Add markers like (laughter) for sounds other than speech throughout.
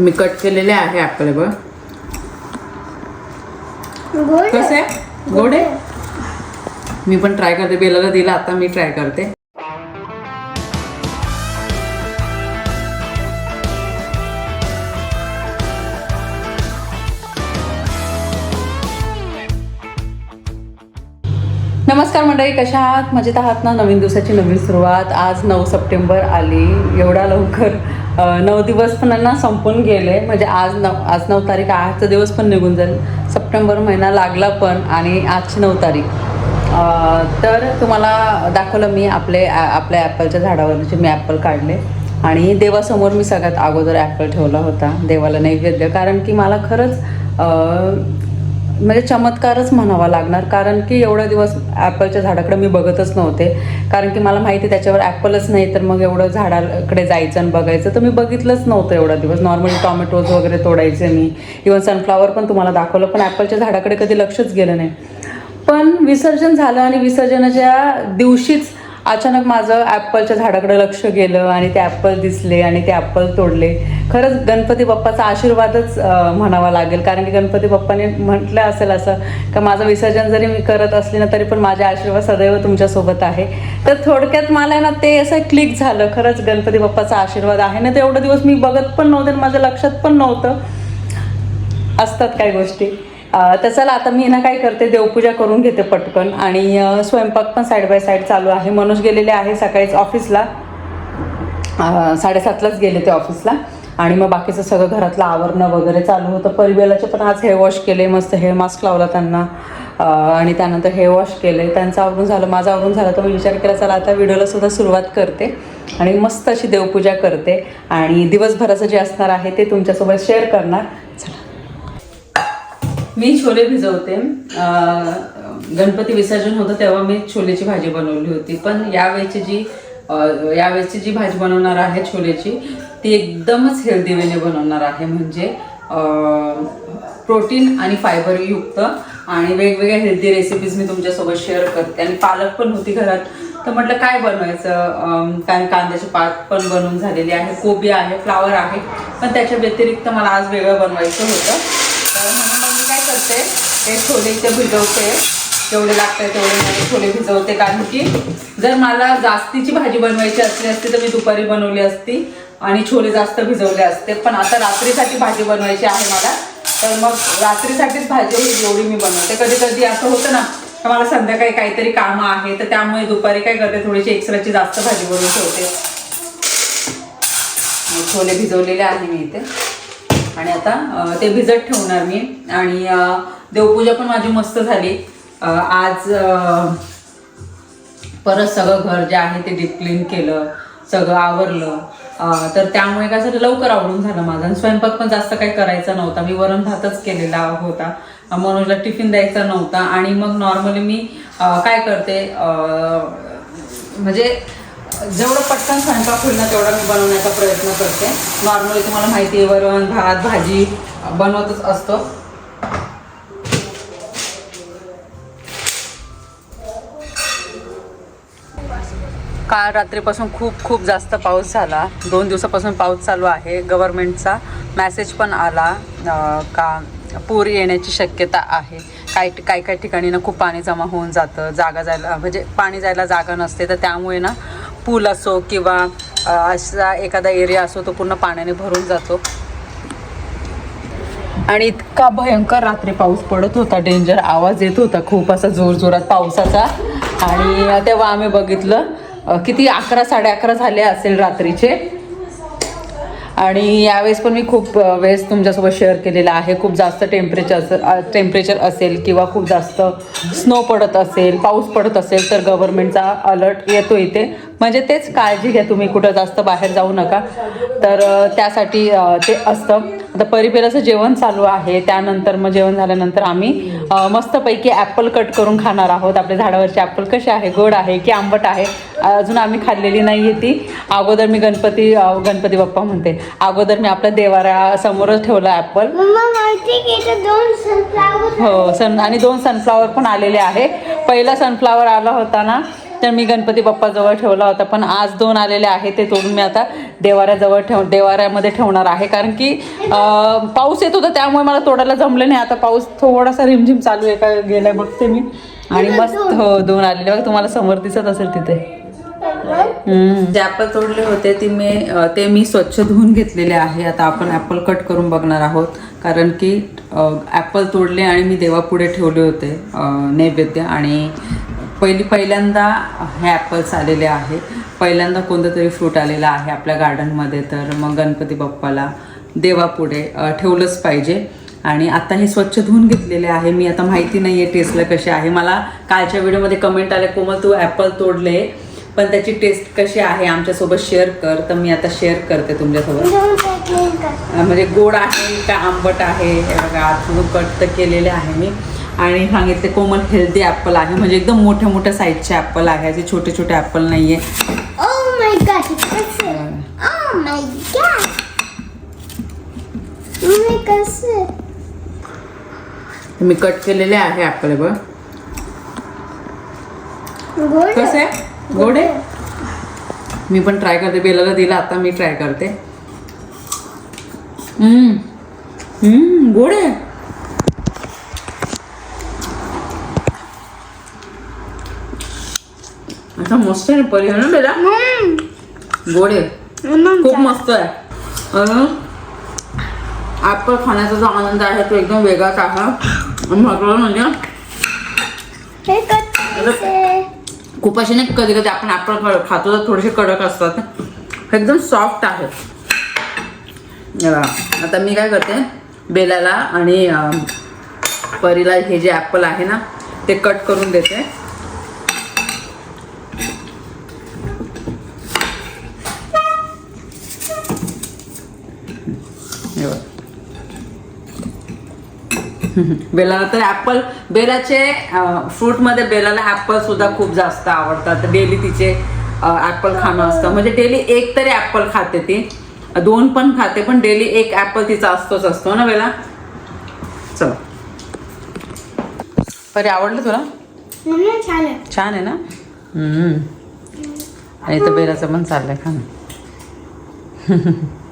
मी cut केलेले आहे Apple बघ. कसं आहे? गोड आहे? मी पण ट्राय करते. बेलाला दिला आता मी ट्राय करते. नमस्कार मंडळी कशा आहात? मजेत आहात ना? नवीन दिवसाची नवीन सुरुवात. आज नऊ सप्टेंबर आली. एवढा लवकर नऊ दिवस पण ना संपून गेले. म्हणजे आज नऊ आज नऊ तारीख आजचा दिवस पण निघून जाईल. सप्टेंबर महिना लागला पण आणि आजची नऊ तारीख. तर तुम्हाला दाखवलं मी आपले आपल्या ॲपलच्या झाडावरचे मी ॲपल काढले. आणि देवासमोर मी सगळ्यात अगोदर ॲपल ठेवला होता. देवाला नैवेद्य. कारण की मला खरंच म्हणजे चमत्कारच म्हणावा लागणार. कारण की एवढा दिवस ॲपलच्या झाडाकडे मी बघतच नव्हते. कारण की मला माहिती आहे त्याच्यावर ॲपलच नाही तर मग एवढं झाडाकडे जायचं आणि बघायचं. तर मी बघितलंच नव्हतं एवढा दिवस. नॉर्मली टॉमॅटोज वगैरे तोडायचे मी. इवन सनफ्लावर पण तुम्हाला दाखवलं पण ॲपलच्या झाडाकडे कधी लक्षच गेलं नाही. पण विसर्जन झालं आणि विसर्जनाच्या दिवशीच अचानक माझं ॲपलच्या झाडाकडे लक्ष गेलं आणि ते ॲपल दिसले आणि ते ॲपल तोडले. खरंच गणपती बाप्पाचा आशीर्वादच म्हणावा लागेल. कारण की गणपती बाप्पाने म्हटलं असेल असं का माझं विसर्जन जरी मी करत असले ना तरी पण माझे आशीर्वाद सदैव तुमच्यासोबत आहे. तर थोडक्यात मला आहे ना ते असं क्लिक झालं. खरंच गणपती बाप्पाचा आशीर्वाद आहे. ना तर एवढं दिवस मी बघत पण नव्हते आणि माझ्या लक्षात पण नव्हतं. असतात काही गोष्टी. तर चला आता मी ना काय करते देवपूजा करून घेते पटकन. आणि स्वयंपाक पण साईड बाय साईड चालू आहे. मनोज गेलेले आहे सकाळीच ऑफिसला साडेसातलाच गेले ते ऑफिसला आणि मग बाकीचं सगळं घरातलं आवरणं वगैरे चालू होतं. परिवेलाचे पण आज हेअर वॉश केले मस्त हेअर मास्क लावला त्यांना. आणि त्यानंतर हेअर वॉश केले. त्यांचं आवरून झालं माझं आवरून झालं. तर मी विचार केला चला आता व्हिडिओला सुद्धा सुरुवात करते आणि मस्त अशी देवपूजा करते आणि दिवसभराचं जे असणार आहे ते तुमच्यासोबत शेअर करणार. चला. मी छोले भिजवते. गणपती विसर्जन होतं तेव्हा मी छोलेची भाजी बनवली होती. पण यावेळची जी यावेळची जी भाजी बनवणार आहे छोलेची ती एकदमच हेल्दी वेने बनवणार आहे. म्हणजे प्रोटीन आणि फायबरयुक्त आणि वेगवेगळ्या हेल्दी रेसिपीज मी तुमच्यासोबत शेअर करते. आणि पालक पण होती घरात. तर म्हटलं काय बनवायचं? कारण कांद्याचे पात पण बनवून झालेली आहे. कोबी आहे फ्लावर आहे. पण त्याच्या व्यतिरिक्त मला आज वेगळं बनवायचं होतं. तर म्हणून मग मी काय करते हे छोले इथे भिजवते. जेवढे लागतात तेवढे माझे छोले भिजवते. कारण की जर मला जास्तीची भाजी बनवायची असली असती तर मी दुपारी बनवली असती. आणि छोले जास्त भिजवले असते. पण आता रात्रीसाठी भाजी बनवायची आहे मला. तर मग रात्रीसाठीच भाजी एवढी मी बनवते. कधी कधी असं होतं ना तर मला संध्याकाळी काहीतरी कामं आहे तर त्यामुळे दुपारी काय करते थोडीशी एक्स्ट्राची जास्त भाजी बनवून ठेवते. छोले भिजवलेले आहे मी इथे. आणि आता ते भिजत ठेवणार मी. आणि देवपूजा पण माझी मस्त झाली. आज परत सगळं घर जे आहे ते डीप क्लीन केलं सगळं आवरलं. तर त्यामुळे काय झालं लवकर आवडून झालं माझं. आणि स्वयंपाक पण जास्त काही करायचा नव्हता. मी वरण भातच केलेला होता. मनोजला टिफिन द्यायचा नव्हता. आणि मग नॉर्मली मी काय करते म्हणजे जेवढं पटकन स्वयंपाक होईल ना तेवढा मी बनवण्याचा प्रयत्न करते. नॉर्मली तुम्हाला माहिती आहे वरण भात भाजी बनवतच असतो. काल रात्रीपासून खूप खूप जास्त पाऊस झाला. दोन दिवसापासून पाऊस चालू आहे. गव्हर्नमेंटचा मॅसेज पण आला का पूर येण्याची शक्यता आहे. काही काही काही ठिकाणी ना खूप पाणी जमा होऊन जातं. जागा जायला म्हणजे पाणी जायला जागा नसते. तर त्यामुळे ना पूल असो किंवा असा एखादा एरिया असो तो पूर्ण पाण्याने भरून जातो. आणि इतका भयंकर रात्री पाऊस पडत होता. डेंजर आवाज येत होता. खूप असा जोर जोरात पावसाचा. आणि तेव्हा आम्ही बघितलं किती अकरा साडे अकरा झाले असेल रात्रीचे. आणि यावेळेस पण मी खूप वेळेस तुमच्यासोबत शेअर केलेला आहे. खूप जास्त टेम्परेचर टेम्परेचर असेल किंवा खूप जास्त स्नो पडत असेल पाऊस पडत असेल तर गव्हर्नमेंटचा अलर्ट येतो इथे. म्हणजे तेच काळजी घ्या तुम्ही. कुठं जास्त बाहेर जाऊ नका. तर त्यासाठी ते असतं. आता परिपेराचं जेवण चालू आहे. त्यानंतर मग जेवण झाल्यानंतर आम्ही मस्तपैकी ॲपल कट करून खाणार आहोत. आपल्या झाडावरचे ॲपल कसे आहे गोड आहे की आंबट आहे अजून आम्ही खाल्लेली नाही आहे ती. अगोदर मी गणपती गणपती बाप्पा म्हणते. अगोदर मी आपल्या देवाऱ्या समोरच ठेवला ॲपल हो सन आणि दोन सनफ्लावर पण आलेले आहे. पहिला सनफ्लावर आला होता ना तर मी गणपती बाप्पाजवळ ठेवला होता पण आज दोन आलेले आहे ते तोडून मी आता देवाऱ्याजवळ ठेव देवाऱ्यामध्ये ठेवणार आहे. कारण की पाऊस येत होता त्यामुळे मला तोडायला जमलं नाही. आता पाऊस थोडासा रिमझिम चालू आहे का गेलाय बघते मी. आणि मस्त हो दोन आलेले. बघ तुम्हाला समोर दिसत असेल तिथे. जे ॲपल तोडले होते ती मी ते मी स्वच्छ धुवून घेतलेले आहे. आता आपण ॲपल कट करून बघणार आहोत. कारण की ॲपल तोडले आणि मी देवापुढे ठेवले होते नैवेद्य. आणि पहिली पहिल्यांदा हे ॲपल्स आलेले आहे. पहिल्यांदा कोणतं तरी फ्रूट आलेलं आहे आपल्या गार्डनमध्ये तर मग गणपती बाप्पाला देवापुढे ठेवलंच पाहिजे. आणि आता हे स्वच्छ धुवून घेतलेले आहे. मी आता माहिती नाही आहे टेस्टला कसे आहे. मला कालच्या व्हिडिओमध्ये कमेंट आले कोमल तू ॲपल तोडले पण त्याची टेस्ट कशी आहे? आमच्यासोबत शेअर कर. तर मी आता शेअर करते तुमच्यासोबत. (laughs) म्हणजे गोड आहे का आंबट आहे? हे बघा आतून कट तर केलेले आहे मी. आणि सांगितले कोमल हेल्दी ॲपल आहे. म्हणजे एकदम मोठ्या मोठ्या साईजचे ॲपल आहे. असे छोटे छोटे ॲपल नाही आहे मी कट केलेले आहे ॲपल बघ. कसं? आहे? गोड आहे. मी पण ट्राय करते. बेलाला दिला आता मी ट्राय करते. गोड आहे. आता मस्त आहे परी ना बेला गोड आहे. खूप मस्त आहे. ॲपल खाण्याचा जो आनंद आहे तो एकदम वेगळाच आहे. आणि म्हटलं म्हणजे? खूप असे नाही कधी कधी आपण ॲपल खातो तर थोडेसे कडक असतात. एकदम सॉफ्ट आहे. आता मी काय करते बेलाला आणि परीला हे जे ॲपल आहे ना ते कट करून देते. (laughs) बेलाला तर ॲपल बेलाचे फ्रूटमध्ये बेलाला ॲपल सुद्धा खूप जास्त आवडतात. डेली तिचे ॲपल खाणं असतं. म्हणजे डेली एक तरी ॲपल खाते ती. दोन पण खाते पण डेली एक ॲपल तिचा असतोच असतो ना बेला? चला. परी आवडलं तुला? छान आहे. छान आहे ना? हम्म. आणि तर बेलाचं पण चाललंय खाणं. (laughs)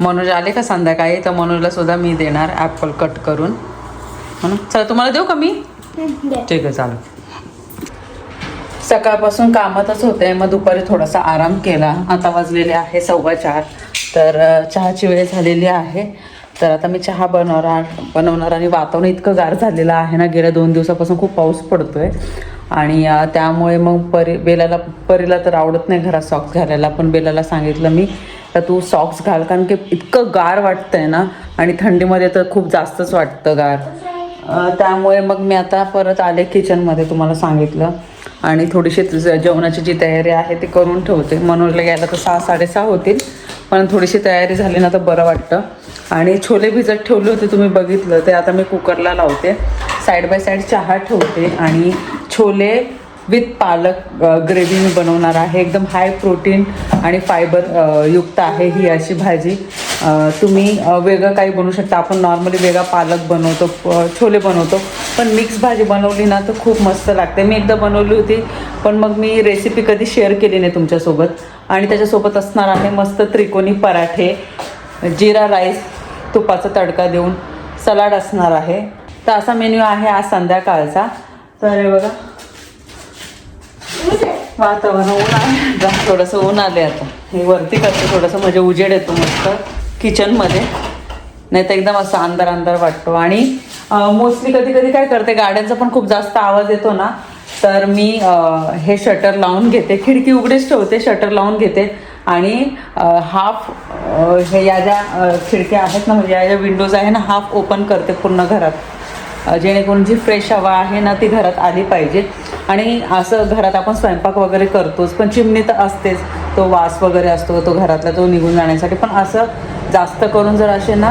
मनोज आले का संध्याकाळी? तर मनोजला सुद्धा मी देणार ॲपल कट करून. म्हणून चला तुम्हाला देऊ का मी. ठीक आहे चालेल. सकाळपासून कामातच होते मग दुपारी थोडासा आराम केला. आता वाजलेले आहे सव्वा चार. तर चहाची वेळ झालेली आहे. तर आता मी चहा बनवणार बनवणार आणि वातावरण इतकं गार झालेलं आहे ना गेल्या दोन दिवसापासून खूप पाऊस पडतोय. आणि त्यामुळे मग परी बेलाला परीला तर आवडत नाही घरात सॉक्स घालायला पण बेलाला सांगितलं मी तर तू सॉक्स घाल कारण की इतकं गार वाटतंय ना आणि थंडीमध्ये तर खूप जास्तच वाटतं गार. त्यामुळे मग मी आता परत आले किचनमध्ये तुम्हाला सांगितलं. आणि थोडीशी जेवणाची जी तयारी आहे ती करून ठेवते. मनोरला यायला तर सहा साडेसहा होतील पण थोडीशी तयारी झाली ना तर बरं वाटतं. आणि छोले भिजत ठेवले होते तुम्ही बघितलं. ते आता मी कुकरला लावते. साईड बाय साईड चहा ठेवते आणि छोले विथ पालक ग्रेव्ही मी बनवणार आहे. एकदम हाय प्रोटीन आणि फायबर युक्त आहे ही अशी भाजी. तुम्ही वेगळं काही बनवू शकता. आपण नॉर्मली वेगळा पालक बनवतो छोले बनवतो. पण मिक्स भाजी बनवली ना तर खूप मस्त लागते. मी एकदा बनवली होती पण मग मी रेसिपी कधी शेअर केली नाही तुमच्यासोबत. आणि त्याच्यासोबत असणार आहे मस्त त्रिकोणी पराठे जिरा राईस तुपाचा तडका देऊन. सलाड असणार आहे. तर असा मेन्यू आहे आज संध्याकाळचा. तर बघा. वातावरण ऊन आहे थोडंसं ऊन आले आता. हे वरती करते थोडंसं म्हणजे उजेड येतो मस्त. किचनमध्ये. नाही तर एकदम असा अंधार अंधार वाटतो. आणि मोस्टली कधी कधी काय करते गाड्यांचा पण खूप जास्त आवाज येतो ना तर मी हे शटर लावून घेते. खिडकी उघडीच ठेवते शटर लावून घेते. आणि हाफ हे या ज्या खिडक्या आहेत ना म्हणजे या ज्या विंडोज आहे ना हाफ ओपन करते पूर्ण घरात. जेणेकरून जी फ्रेश हवा आहे ना ती घरात आली पाहिजे. आणि असं घरात आपण स्वयंपाक वगैरे करतोच पण चिमणी तर असतेच. तो वास वगैरे असतो तो घरातला तो निघून जाण्यासाठी. पण असं जास्त करून जर असे ना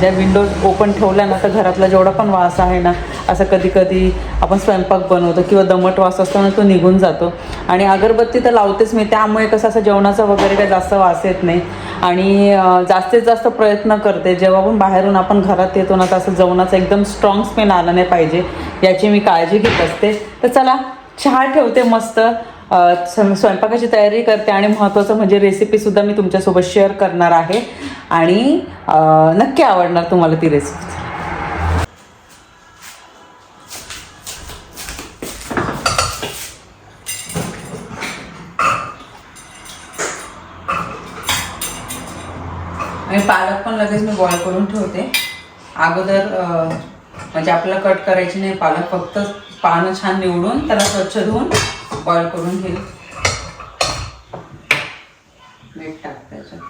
ज्या विंडोज ओपन ठेवल्या ना तर घरातला जेवढा पण वास आहे ना असं कधी कधी आपण स्वयंपाक बनवतो किंवा दमट वास असतो ना तो निघून जातो. आणि अगरबत्ती तर लावतेच मी त्यामुळे कसं असं जेवणाचा वगैरे काही जास्त वास येत नाही. आणि जास्तीत जास्त प्रयत्न करते. जेव्हा पण बाहेरून आपण घरात येतो ना तर असं जेवणाचा एकदम स्ट्रॉंग स्मेल आला नाही पाहिजे. याची मी काळजी घेत असते. तर चला चहा ठेवते मस्त. स्वयंपाकाची तयारी करते आणि महत्त्वाचं म्हणजे रेसिपीसुद्धा मी तुमच्यासोबत शेअर करणार आहे. आणि नक्की आवडणार तुम्हाला ती रेसिपी आणि पालक पण लगेच मी बॉईल करून ठेवते. अगोदर म्हणजे आपल्याला कट करायची नाही पालक फक्त पानं छान निवडून त्याला स्वच्छ धुवून बॉईल करून घेईल मीठ टाक त्याच्यात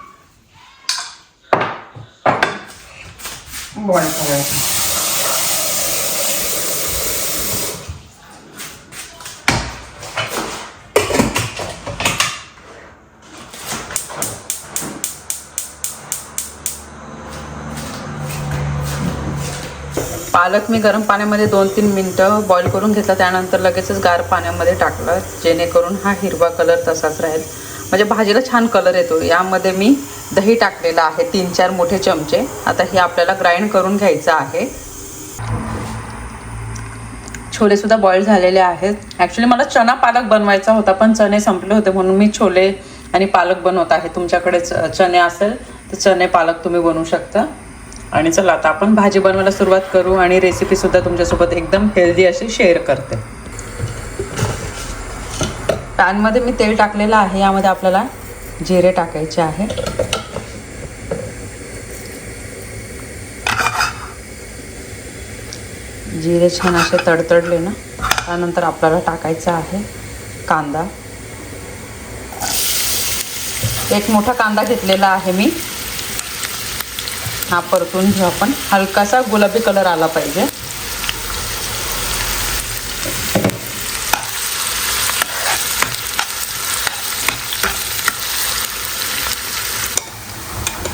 बॉईल करायचं पालक मी गरम पाण्यामध्ये दोन तीन मिनटं बॉईल करून घेतला. त्यानंतर लगेचच गार पाण्यामध्ये टाकलं जेणेकरून हा हिरवा कलर तसाच राहील. म्हणजे भाजीला छान कलर येतो. यामध्ये मी दही टाकलेलं आहे तीन चार मोठे चमचे. आता हे आपल्याला ग्राइंड करून घ्यायचं आहे. छोलेसुद्धा बॉईल झालेले आहेत. ॲक्च्युली मला चना पालक बनवायचा होता पण चणे संपले होते म्हणून मी छोले आणि पालक बनवत आहे. तुमच्याकडे च- चणे असेल तर चणे पालक तुम्ही बनवू शकता. आणि चला आता आपण भाजी बनवायला सुरुवात करू आणि रेसिपीसुद्धा तुमच्यासोबत एकदम हेल्दी अशी शेअर करते. पॅनमध्ये मी तेल टाकलेलं आहे यामध्ये आपल्याला जिरे टाकायचे आहे. जिरे छान असे तडतडले ना त्यानंतर आपल्याला टाकायचं आहे कांदा. एक मोठा कांदा घेतलेला आहे मी. हा परतून घेऊ आपण. हलकासा गुलाबी कलर आला पाहिजे.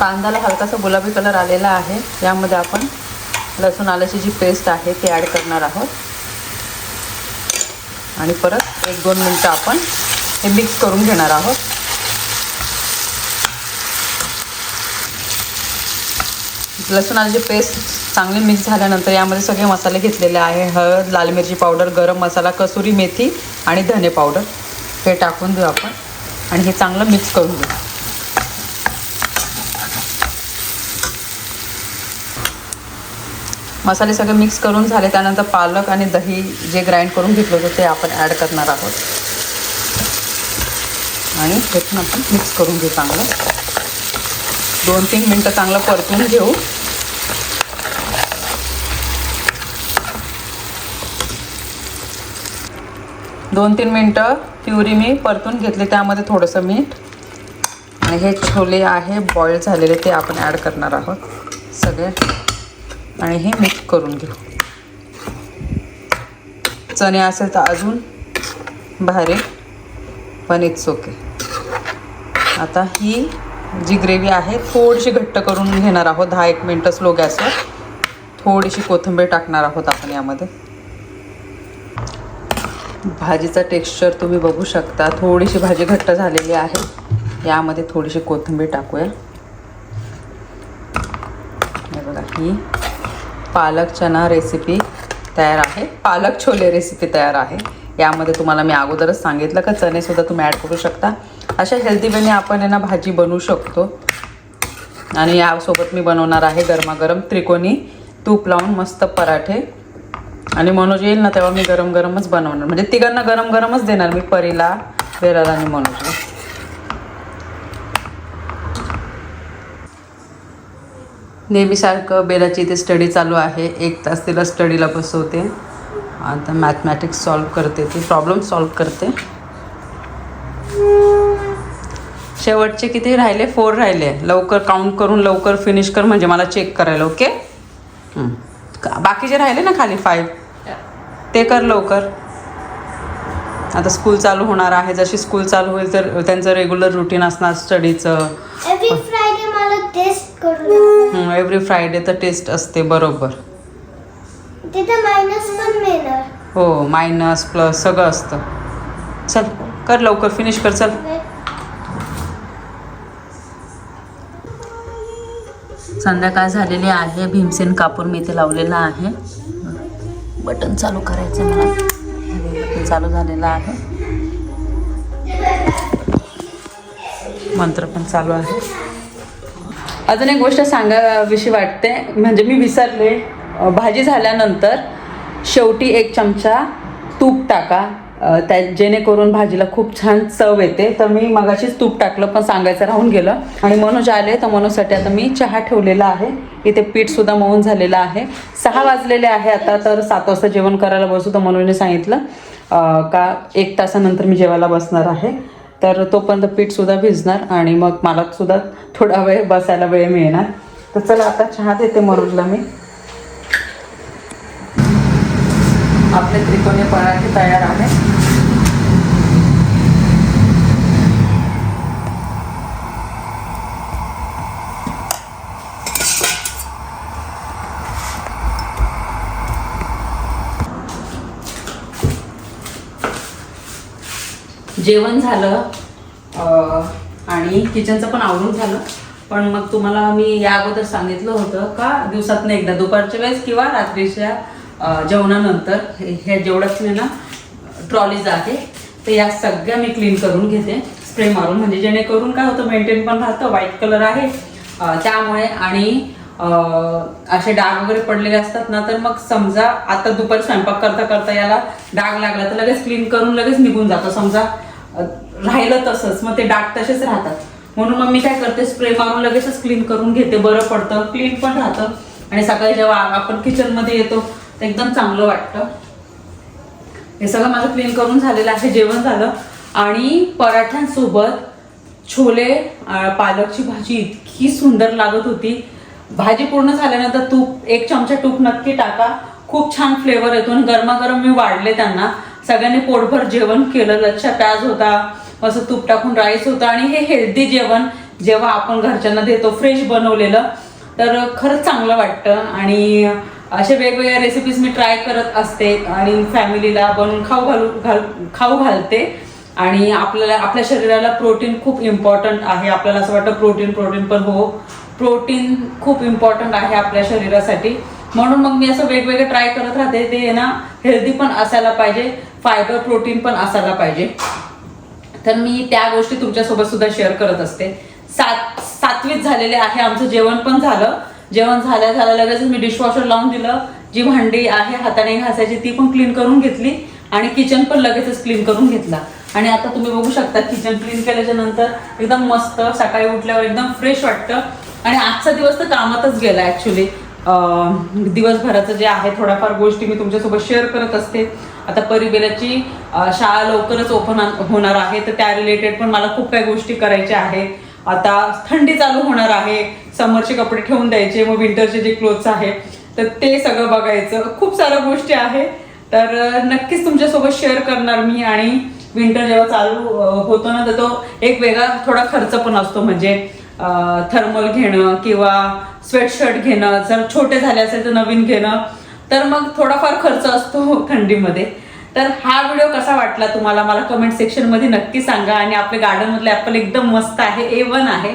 कांद्याला हलकासा गुलाबी कलर आलेला आहे. यामध्ये आपण लसूण आल्याची जी पेस्ट आहे ती ॲड करणार आहोत. आणि परत एक दोन मिनटं आपण हे मिक्स करून घेणार आहोत. लसूण आल्याची पेस्ट चांगली मिक्स झाल्यानंतर यामध्ये सगळे मसाले घेतलेले आहे. हळद लाल मिरची पावडर गरम मसाला कसुरी मेथी आणि धने पावडर. हे टाकून देऊ आपण. आणि हे चांगलं मिक्स करून घेऊ. मसाले सगळे मिक्स करून झाले त्यानंतर पालक आणि दही जे ग्राइंड करून घेतलं होतं ते आपण ॲड करणार आहोत. आणि हे पण आपण मिक्स करून घेऊ चांगलं. दोन तीन मिनटं चांगलं परतून घेऊ. दोन तीन मिनटं प्युरी मी परतून घेतली त्यामध्ये थोडंसं मीठ आणि हे छोले आहे बॉईल झालेले ते आपण ॲड करणार आहोत. सगळे आणि हे मिक्स करून घेऊ. चणे असेल तर अजून भारी पण इट्स ओके आता ही जी ग्रेव्ही आहे थोडीशी घट्ट करून घेणार आहोत. दहा एक मिनटं स्लो गॅसवर थोडीशी कोथिंबीर टाकणार आहोत आपण यामध्ये. भाजीचा टेक्स्चर तुम्ही बघू शकता. थोडीशी भाजी घट्ट झालेली आहे. यामध्ये थोडीशी कोथिंबीर टाकूया. हे बघा ही पालक चना रेसिपी तयार आहे. पालक छोले रेसिपी तयार आहे. यामध्ये तुम्हाला मी अगोदरच सांगितलं का चणेसुद्धा तुम्ही ॲड करू शकता. अशा हेल्दी वेने आपण यांना भाजी बनवू शकतो. आणि यासोबत मी बनवणार आहे गरमागरम त्रिकोणी तूप लावून मस्त पराठे. आणि मनोज येईल ना तेव्हा मी गरम गरमच बनवणार. म्हणजे तिघांना गरम गरमच देणार मी परीला वेराला आणि मनोजला. नेहमीसारखं बेलाची इथे स्टडी चालू आहे. एक तास तिला स्टडीला बसवते. आता मॅथमॅटिक्स सॉल्व करते ती. प्रॉब्लेम सॉल्व करते. शेवटचे किती राहिले? फोर राहिले. लवकर काउंट करून लवकर फिनिश कर म्हणजे मला चेक करायला ओके. का- बाकीचे राहिले ना खाली फाईव्ह ते कर लवकर. आता स्कूल चालू होणार आहे. जशी स्कूल चालू होईल तर त्यांचं रेग्युलर रुटीन असणार स्टडीचं करू एव्हरी फ्रायडे तर टेस्ट असते बरोबर. तिथे मायनस पण मिळणार. हो मायनस प्लस सगळं असतं. चल कर लवकर फिनिश कर चल. संध्याकाळ झालेली आहे भीमसेन कापूर मी इथे लावलेला आहे. बटन चालू करायचं मला. पण चालू झालेला आहे. मंत्र पण चालू आहे. अजून एक गोष्ट सांगाविषयी वाटते म्हणजे मी विसरले. भाजी झाल्यानंतर शेवटी एक चमचा तूप टाका. त्या जेणेकरून भाजीला खूप छान चव येते. तर मी मगाशीच तूप टाकलं पण सांगायचं राहून गेलं. आणि मनोज आले तर मनोजसाठी आता मी चहा ठेवलेला आहे. इथे पीठसुद्धा मळून झालेलं आहे. सहा वाजलेले आहे आता तर सात वाजता जेवण करायला बसू तर मनोजने सांगितलं. का एक तासानंतर मी जेवायला बसणार आहे. तर तोपर्यंत पीठ सुद्धा भिजणार आणि मग मला सुद्धा थोडा वेळ बसायला वेळ मिळणार. तर चला आता चहा देते मरूजला मी. आपले त्रिकोणी पराठे तयार आहे जेवण झालं आणि किचनचं पण आवरून झालं. पण मग तुम्हाला मी या अगोदर सांगितलं होतं का दिवसातनं एकदा दुपारच्या वेळेस किंवा रात्रीच्या जेवणानंतर हे हे जेवढंच मी ना ट्रॉलीज आहे तर या सगळ्या मी क्लीन करून घेते. स्प्रे मारून म्हणजे जेणेकरून काय होतं मेंटेन पण राहतं व्हाईट कलर आहे. त्यामुळे आणि असे डाग वगैरे पडलेले असतात ना तर मग समजा आता दुपारी स्वयंपाक करता करता याला डाग लागला तर लगेच क्लीन करून लगेच निघून जातं. समजा राहिलं तसंच मग ते डाग तसेच राहतात. म्हणून मग मी काय करते स्प्रे मारून लगेचच क्लीन करून घेते. बरं पडतं क्लीन पण राहतं. आणि सकाळी जेव्हा आपण किचनमध्ये येतो तर एकदम चांगलं वाटतं. हे सगळं माझं क्लीन करून झालेलं आहे जेवण झालं. आणि पराठ्यांसोबत छोले पालकची भाजी इतकी सुंदर लागत होती. भाजी पूर्ण झाल्यानंतर तूप एक चमचा तूप नक्की टाका. खूप छान फ्लेवर येतो आणि गरमागरम मी वाढले त्यांना. सगळ्यांनी पोटभर जेवण केलं लच्छा प्याज होता असं तूप टाकून राईस होता आणि हे हेल्दी जेवण जेव्हा आपण घरच्यांना देतो फ्रेश बनवलेलं तर खरंच चांगलं वाटतं. आणि असे वेगवेगळ्या रेसिपीज मी ट्राय करत असते आणि फॅमिलीला बनवून खाऊ घालू घाल खाऊ घालते. आणि आपल्याला आपल्या शरीराला प्रोटीन खूप इम्पॉर्टंट आहे. आपल्याला असं वाटतं प्रोटीन प्रोटीन पण हो. प्रोटीन खूप इम्पॉर्टंट आहे आपल्या शरीरासाठी. म्हणून मग मी असं वेगवेगळे ट्राय करत राहते. ते ना हेल्दी पण असायला पाहिजे फायबर प्रोटीन पण असायला पाहिजे. तर मी त्या गोष्टी तुमच्यासोबत सुद्धा शेअर करत असते. सात सातवीत झालेले आहे आमचं जेवण पण झालं. जेवण झाल्या झाल्या लगेच मी डिशवॉशर लावून दिलं. जी भांडी आहे हाताने घासायची ती पण क्लीन करून घेतली. आणि किचन पण लगेचच क्लीन करून घेतला. आणि आता तुम्ही बघू शकता किचन क्लीन केल्याच्यानंतर एकदम मस्त सकाळी उठल्यावर एकदम फ्रेश वाटतं. आणि आजचा दिवस तर कामातच गेला ॲक्च्युली दिवसभराचं जे आहे थोड्याफार गोष्टी मी तुमच्यासोबत शेअर करत असते. आता परिबेलाची शाळा लवकरच ओपन होणार आहे तर त्या रिलेटेड पण मला खूप काही गोष्टी करायच्या आहेत. आता थंडी चालू होणार आहे समरचे कपडे ठेवून द्यायचे मग विंटरचे जे क्लोथ्स आहे तर ते सगळं बघायचं. खूप साऱ्या गोष्टी आहे तर नक्कीच तुमच्यासोबत शेअर करणार मी आणि विंटर जेव्हा चालू होतो ना तर तो एक वेगळा थोडा खर्च पण असतो. म्हणजे थर्मल घेणं किंवा स्वेटशर्ट घेणं जर छोटे झाले असेल तर नवीन घेणं तर मग थोडाफार खर्च असतो थंडीमध्ये. तर हा व्हिडिओ कसा वाटला तुम्हाला? मला कमेंट सेक्शनमध्ये नक्की सांगा आणि आपल्या गार्डन मधले एकदम मस्त आहे ए वन आहे.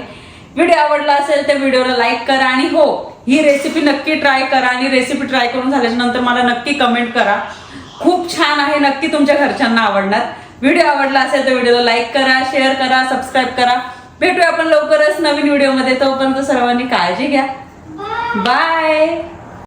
व्हिडिओ आवडला असेल तर व्हिडिओला लाईक करा आणि हो ही रेसिपी नक्की ट्राय करा आणि रेसिपी ट्राय करून झाल्याच्यानंतर मला नक्की कमेंट करा. खूप छान आहे नक्की तुमच्या घरच्यांना आवडणार. व्हिडिओ आवडला असेल तर व्हिडिओला लाईक करा शेअर करा सबस्क्राईब करा. भेटूया आपण लवकरच नवीन व्हिडिओमध्ये. तोपर्यंत सर्वांनी काळजी घ्या. बाय